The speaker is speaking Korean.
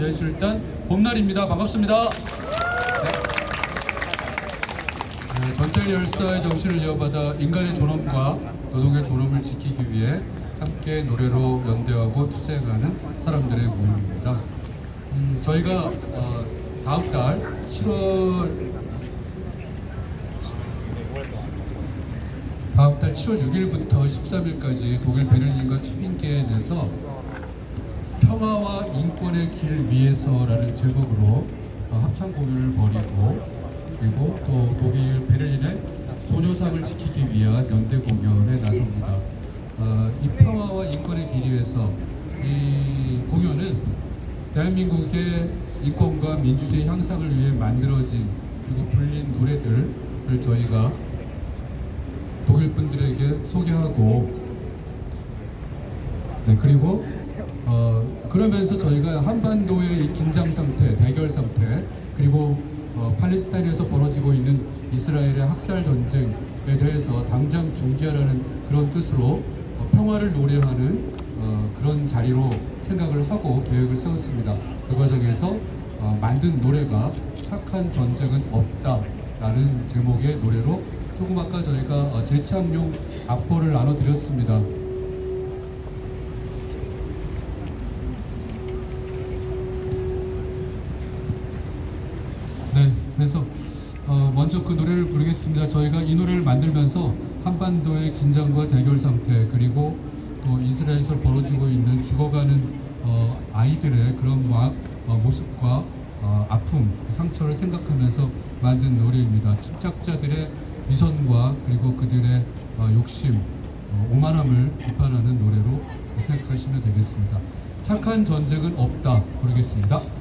예술단 봄날입니다. 반갑습니다. 네, 전달 열사의 정신을 이어받아 인간의 존엄과 노동의 존엄을 지키기 위해 함께 노래로 연대하고 투쟁하는 사람들의 모임입니다. 음, 저희가 어, 다음 달 7월 다음 달 7월 6일부터 13일까지 독일 베를린과 튜빙겐에서 평화와 인권의 길 위에서라는 제목으로 어, 합창 공연을 벌이고 그리고 또 독일 베를린의 소녀상을 지키기 위한 연대 공연에 나섭니다. 어, 이 평화와 인권의 길 위에서 이 공연은 대한민국의 인권과 민주주의 향상을 위해 만들어진 그리고 불린 노래들을 저희가 독일 분들에게 소개하고 네 그리고 어 그러면서 저희가 한반도의 이 긴장 상태, 대결 상태 그리고 어, 팔레스타인에서 벌어지고 있는 이스라엘의 학살 전쟁에 대해서 당장 중지하라는 그런 뜻으로 어, 평화를 노래하는 어, 그런 자리로 생각을 하고 계획을 세웠습니다. 그 과정에서 어, 만든 노래가 착한 전쟁은 없다라는 제목의 노래로 조금 아까 저희가 어, 재창용 악보를 나눠드렸습니다. 네, 그래서 어, 먼저 그 노래를 부르겠습니다. 저희가 이 노래를 만들면서 한반도의 긴장과 대결 상태 그리고 또 이스라엘에서 벌어지고 있는 죽어가는 어, 아이들의 그런 마, 어, 모습과 어, 아픔, 상처를 생각하면서 만든 노래입니다. 침략자들의 위선과 그리고 그들의 어, 욕심, 어, 오만함을 비판하는 노래로 생각하시면 되겠습니다. 착한 전쟁은 없다 부르겠습니다.